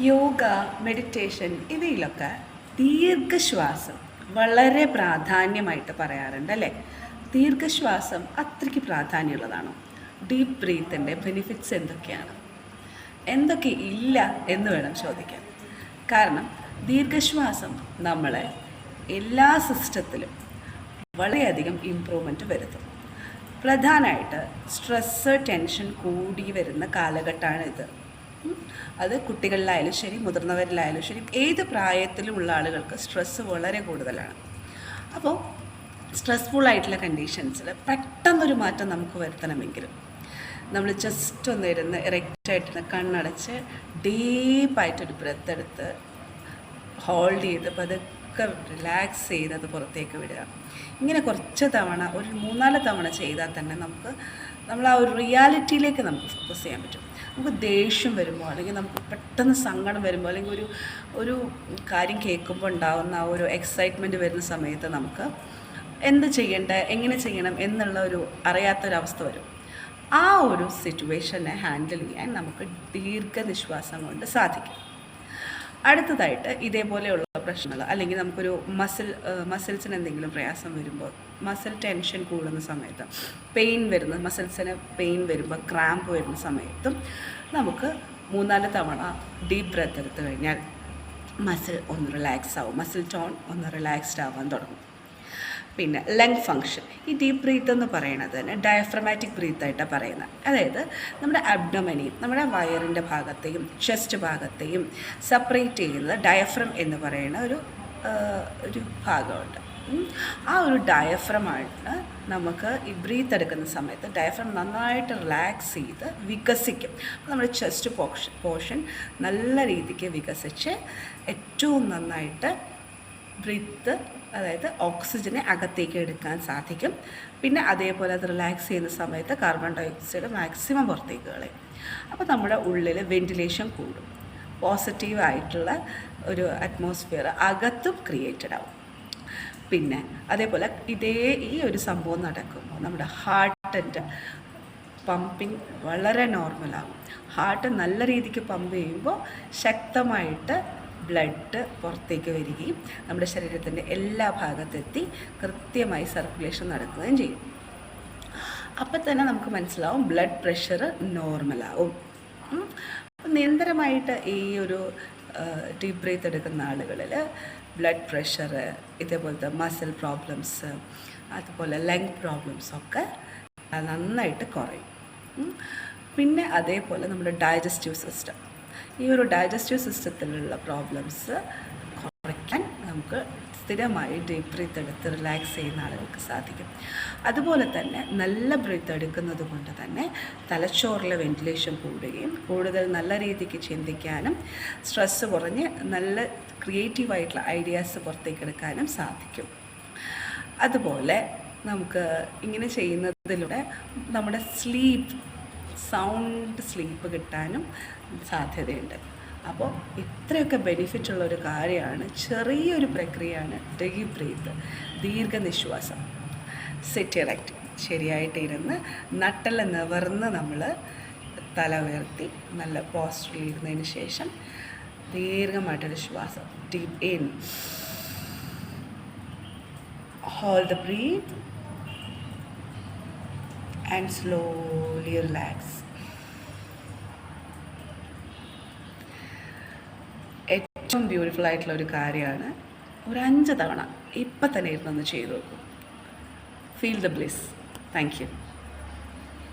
Yoga meditation ഇവയിലൊക്കെ ദീർഘശ്വാസം വളരെ പ്രാധാന്യമായിട്ട് പറയാറുണ്ട് അല്ലേ? ദീർഘശ്വാസം അത്രയ്ക്ക് പ്രാധാന്യമുള്ളതാണോ? ഡീപ്പ് ബ്രീത്തിന്റെ ബെനിഫിറ്റ്സ് എന്തൊക്കെയാണ്? എന്തൊക്കെ ഇല്ല എന്ന് വേണം ചോദിക്കാൻ. കാരണം ദീർഘശ്വാസം നമ്മളെ എല്ലാ സിസ്റ്റത്തിലും വളരെയധികം ഇമ്പ്രൂവ്മെന്റ് വരുത്തും. പ്രധാനമായിട്ട് സ്ട്രെസ്സ് ടെൻഷൻ കൂടി വരുന്ന കാലഘട്ടമാണ് ഇത് ഉം. അത് കുട്ടികളിലായാലും ശരി മുതിർന്നവരിലായാലും ശരി ഏത് പ്രായത്തിലുമുള്ള ആളുകൾക്ക് സ്ട്രെസ്സ് വളരെ കൂടുതലാണ്. അപ്പോൾ സ്ട്രെസ്ഫുൾ ആയിട്ടുള്ള കണ്ടീഷൻസിൽ പെട്ടെന്നൊരു മാറ്റം നമുക്ക് വരുത്തണമെങ്കിൽ നമ്മൾ ജസ്റ്റ് ഒന്ന് ഇരുന്ന് ഇറക്റ്റായിട്ടിരുന്ന് കണ്ണടച്ച് ഡീപ്പായിട്ടൊരു ബ്രെത്ത് എടുത്ത് ഹോൾഡ് ചെയ്ത് പതുക്കെ റിലാക്സ് ചെയ്ത് അത് പുറത്തേക്ക് വിടുക. ഇങ്ങനെ കുറച്ച് തവണ ഒരു മൂന്നാൽ തവണ ചെയ്താൽ തന്നെ നമുക്ക് നമ്മൾ ആ ഒരു റിയാലിറ്റിയിലേക്ക് നമുക്ക് ഫോക്കസ് ചെയ്യാൻ പറ്റും. നമുക്ക് ദേഷ്യം വരുമ്പോൾ അല്ലെങ്കിൽ നമുക്ക് പെട്ടെന്ന് സങ്കടം വരുമ്പോൾ അല്ലെങ്കിൽ ഒരു ഒരു കാര്യം കേൾക്കുമ്പോൾ ഉണ്ടാകുന്ന ആ ഒരു എക്സൈറ്റ്മെന്റ് വരുന്ന സമയത്ത് നമുക്ക് എന്ത് ചെയ്യേണ്ട? എങ്ങനെ ചെയ്യണം? എന്നുള്ള ഒരു അറിയാത്തൊരവസ്ഥ വരും. ആ ഒരു സിറ്റുവേഷനെ ഹാൻഡിൽ ചെയ്യാൻ നമുക്ക് ദീർഘനിശ്വാസം കൊണ്ട് സാധിക്കും. അടുത്തതായിട്ട് ഇതേപോലെയുള്ള പ്രശ്നങ്ങൾ അല്ലെങ്കിൽ നമുക്കൊരു മസിൽ മസിൽസിന് എന്തെങ്കിലും പ്രയാസം വരുമ്പോൾ മസിൽ ടെൻഷൻ കൂടുന്ന സമയത്ത് പെയിൻ വരുന്ന മസിൽസിന് പെയിൻ വരുമ്പോൾ ക്രാമ്പ് വരുന്ന സമയത്തും നമുക്ക് മൂന്നാൽ തവണ ഡീപ് ബ്രെത്ത് എടുത്തു കഴിഞ്ഞാൽ മസിൽ ഒന്ന് റിലാക്സ് ആവും മസിൽ ടോൺ ഒന്ന് റിലാക്സ്ഡ് ആവാൻ തുടങ്ങും. പിന്നെ ലങ് ഫങ്ഷൻ ഈ ഡീപ്പ് ബ്രീത്ത് എന്ന് പറയുന്നത് തന്നെ ഡയഫ്രമാറ്റിക് ബ്രീത്ത് ആയിട്ടാണ് പറയുന്നത്. അതായത് നമ്മുടെ അബ്ഡമനെയും നമ്മുടെ വയറിന്റെ ഭാഗത്തെയും ചെസ്റ്റ് ഭാഗത്തെയും സെപ്പറേറ്റ് ചെയ്യുന്നത് ഡയഫ്രം എന്ന് പറയുന്ന ഒരു ഒരു ഭാഗമുണ്ട്. ആ ഒരു ഡയഫ്രമാണ് നമുക്ക് ഈ ബ്രീത്ത് എടുക്കുന്ന സമയത്ത് ഡയഫ്രം നന്നായിട്ട് റിലാക്സ് ചെയ്ത് വികസിക്കും. നമ്മുടെ ചെസ്റ്റ് പോർഷൻ പോർഷൻ നല്ല രീതിക്ക് വികസിച്ച് ഏറ്റവും നന്നായിട്ട് ബ്രീത്ത് അതായത് ഓക്സിജനെ അകത്തേക്ക് എടുക്കാൻ സാധിക്കും. പിന്നെ അതേപോലെ അത് റിലാക്സ് ചെയ്യുന്ന സമയത്ത് കാർബൺ ഡയോക്സൈഡ് മാക്സിമം പുറത്തേക്ക് കളയും. അപ്പോൾ നമ്മുടെ ഉള്ളിൽ വെന്റിലേഷൻ കൂടും. പോസിറ്റീവ് ആയിട്ടുള്ള ഒരു അറ്റ്മോസ്ഫിയർ അകത്തും ക്രിയേറ്റഡ് ആവും. പിന്നെ അതേപോലെ ഇതേ ഈ ഒരു സംഭവം നടക്കുമ്പോൾ നമ്മുടെ ഹാർട്ടിന്റെ പമ്പിങ് വളരെ നോർമലാകും ഹാർട്ട് നല്ല രീതിക്ക് പമ്പ് ചെയ്യുമ്പോൾ ശക്തമായിട്ട് ബ്ലഡ് പുറത്തേക്ക് വരികയും നമ്മുടെ ശരീരത്തിന്റെ എല്ലാ ഭാഗത്തെത്തി കൃത്യമായി സർക്കുലേഷൻ നടക്കുകയും ചെയ്യും. അപ്പം തന്നെ നമുക്ക് മനസ്സിലാവും ബ്ലഡ് പ്രഷർ നോർമലാവും. അപ്പം നിരന്തരമായിട്ട് ഈ ഒരു ഡീപ് ബ്രീത്ത് എടുക്കുന്ന ആളുകളിൽ ബ്ലഡ് പ്രഷർ ഇതേപോലത്തെ മസിൽ പ്രോബ്ലംസ് അതുപോലെ ലങ് പ്രോബ്ലംസ് ഒക്കെ നന്നായിട്ട് കുറയും. പിന്നെ അതേപോലെ നമ്മുടെ ഡൈജസ്റ്റീവ് സിസ്റ്റം ഈ ഒരു ഡൈജസ്റ്റീവ് സിസ്റ്റത്തിലുള്ള പ്രോബ്ലംസ് കുറയ്ക്കാൻ നമുക്ക് സ്ഥിരമായി ഡീപ്പ് ബ്രീത്ത് എടുത്ത് റിലാക്സ് ചെയ്യുന്ന ആളുകൾക്ക് സാധിക്കും. അതുപോലെ തന്നെ നല്ല ബ്രീത്ത് എടുക്കുന്നത് കൊണ്ട് തന്നെ തലച്ചോറിലെ വെന്റിലേഷൻ കൂടുകയും കൂടുതൽ നല്ല രീതിക്ക് ചിന്തിക്കാനും സ്ട്രെസ്സ് കുറഞ്ഞ് നല്ല ക്രിയേറ്റീവായിട്ടുള്ള ഐഡിയാസ് പുറത്തേക്ക് എടുക്കാനും സാധിക്കും. അതുപോലെ നമുക്ക് ഇങ്ങനെ ചെയ്യുന്നതിലൂടെ നമ്മുടെ സ്ലീപ്പ് സൗണ്ട് സ്ലീപ്പ് കിട്ടാനും സാധ്യതയുണ്ട്. അപ്പോൾ ഇത്രയൊക്കെ ബെനിഫിറ്റ് ഉള്ള ഒരു കാര്യമാണ് ചെറിയൊരു പ്രക്രിയയാണ് ഡീപ് ബ്രീത്ത് ദീർഘനിശ്വാസം സിറ്റ് ഇറക്റ്റ് ശരിയായിട്ട് ഇരുന്ന് നട്ടെല്ലാം നിവർന്ന് നമ്മൾ തല ഉയർത്തി നല്ല പോസ്റ്ററിൽ ഇരുന്നതിന് ശേഷം ദീർഘമായിട്ടൊരു ശ്വാസം deep inhale the breath. And slowly relax. ഏറ്റവും ബ്യൂട്ടിഫുൾ ആയിട്ടുള്ള ഒരു കാര്യമാണ് ഒരു അഞ്ച് തവണ ഇപ്പം തന്നെ ഇരുന്നൊന്ന് ചെയ്തു നോക്കൂ. Feel the bliss thank you